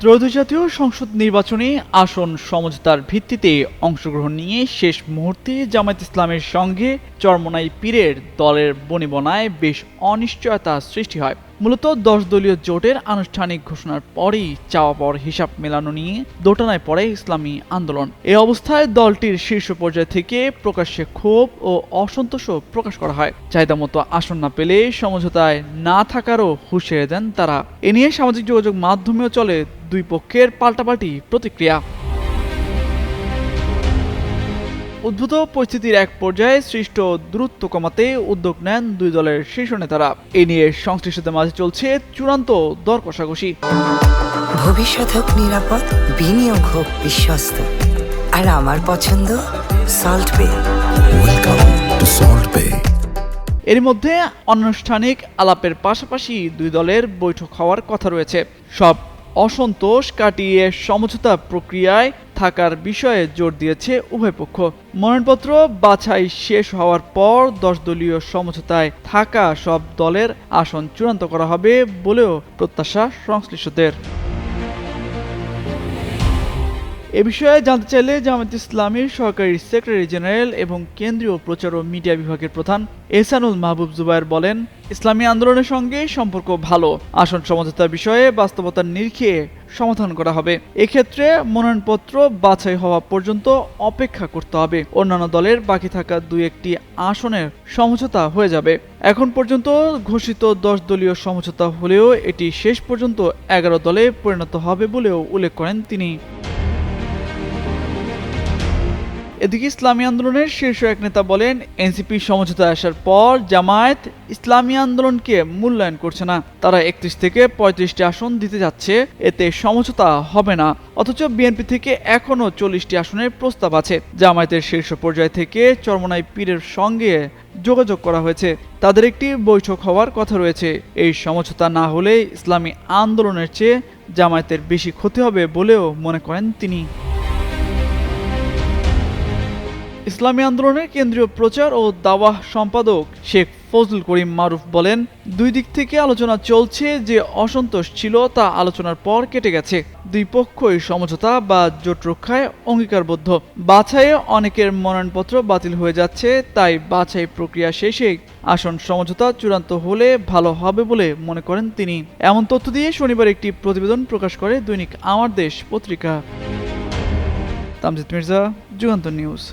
ত্রয়োদশ জাতীয় সংসদ নির্বাচনে আসন সমঝোতার ভিত্তিতে অংশগ্রহণ নিয়ে শেষ মুহূর্তে জামায়াত ইসলামের সঙ্গে চরমনাই পীরের দলের বনিবনায় বেশ অনিশ্চয়তা সৃষ্টি হয়। মূলত দশ দলীয় জোটের আনুষ্ঠানিক ঘোষণার পরেই চাওয়া পর হিসাব মেলানো নিয়ে দোটানায় পড়ে ইসলামী আন্দোলন। এ অবস্থায় দলটির শীর্ষ পর্যায় থেকে প্রকাশ্যে ক্ষোভ ও অসন্তোষও প্রকাশ করা হয়। চাহিদা মতো আসন না পেলে সমঝোতায় না থাকারও হুঁশিয়ারি দেন তারা। এ নিয়ে সামাজিক যোগাযোগ মাধ্যমেও চলে দুই পক্ষের পাল্টাপাল্টি প্রতিক্রিয়া। উদ্ভূত পরিস্থিতির এক পর্যায়ে সৃষ্ট দূরত্ব কমাতে উদ্যোগ নেন দুই দলের শীর্ষ নেতারা। এ নিয়ে সংশ্লিষ্টদের মাঝে চলছে চূড়ান্ত দর কষাকষি। ভবিষ্যৎ হোক নিরাপদ বিনিয়োগ হোক বিশ্বস্ত। আর আমার পছন্দ সল্ট বে Salt Bay. এর মধ্যে অনানুষ্ঠানিক আলাপের পাশাপাশি দুই দলের বৈঠক হওয়ার কথা রয়েছে। সব অসন্তোষ কাটিয়ে সমঝোতা প্রক্রিয়ায় থাকার বিষয়ে জোর দিয়েছে উভয় পক্ষ। মনোনয়নপত্র বাছাই শেষ হওয়ার পর দশ দলীয় সমঝোতায় থাকা সব দলের আসন চূড়ান্ত করা হবে বলেও প্রত্যাশা সংশ্লিষ্টদের। এ বিষয়ে জানতে চাইলে জামায়াত ইসলামীর সরকারি সেক্রেটারি জেনারেল এবং কেন্দ্রীয় প্রচার ও মিডিয়া বিভাগের প্রধান এহসানুল মাহবুব জুবায়ের বলেন, ইসলামী আন্দোলনের সঙ্গে সম্পর্ক ভালো। আসন সমঝোতার বিষয়ে বাস্তবতার নিরিখে সমাধান করা হবে। এক্ষেত্রে মনোনয়নপত্র বাছাই হওয়া পর্যন্ত অপেক্ষা করতে হবে। অন্যান্য দলের বাকি থাকা দুই একটি আসনের সমঝোতা হয়ে যাবে। এখন পর্যন্ত ঘোষিত দশ দলীয় সমঝোতা হলেও এটি শেষ পর্যন্ত এগারো দলে পরিণত হবে বলেও উল্লেখ করেন তিনি। এদিকে ইসলামী আন্দোলনের শীর্ষ এক নেতা বলেন, এনসিপি সমঝোতা আসার পর জামায়াত ইসলামী আন্দোলনকে মূল্যায়ন করছে না। তারা একত্রিশ থেকে পঁয়ত্রিশটি আসন দিতে যাচ্ছে, এতে সমঝোতা হবে না। অথচ বিএনপি থেকে এখনও চল্লিশটি আসনের প্রস্তাব আছে। জামায়াতের শীর্ষ পর্যায় থেকে চরমনাই পীরের সঙ্গে যোগাযোগ করা হয়েছে। তাদের একটি বৈঠক হওয়ার কথা রয়েছে। এই সমঝোতা না হলে ইসলামী আন্দোলনের চেয়ে জামায়াতের বেশি ক্ষতি হবে বলেও মনে করেন তিনি। ইসলামী আন্দোলনের কেন্দ্রীয় প্রচার ও দাওয়াহ সম্পাদক শেখ ফজল করিম মারুফ বলেন, দুই দিক থেকে আলোচনা চলছে যে অসন্তোষ ছিল তা আলোচনার পর কেটে গেছে। দুই পক্ষই সমঝোতা বা জোট রক্ষায় অঙ্গীকারবদ্ধ। বাছাইয়ে অনেকের মনোনয়নপত্র বাতিল হয়ে যাচ্ছে, তাই বাছাই প্রক্রিয়া শেষে আসন সমঝোতা চূড়ান্ত হলে ভালো হবে বলে মনে করেন তিনি। এমন তথ্য দিয়ে শনিবার একটি প্রতিবেদন প্রকাশ করে দৈনিক আমার দেশ পত্রিকা। তামজিদ মির্জা যুগান্ত নিউজ।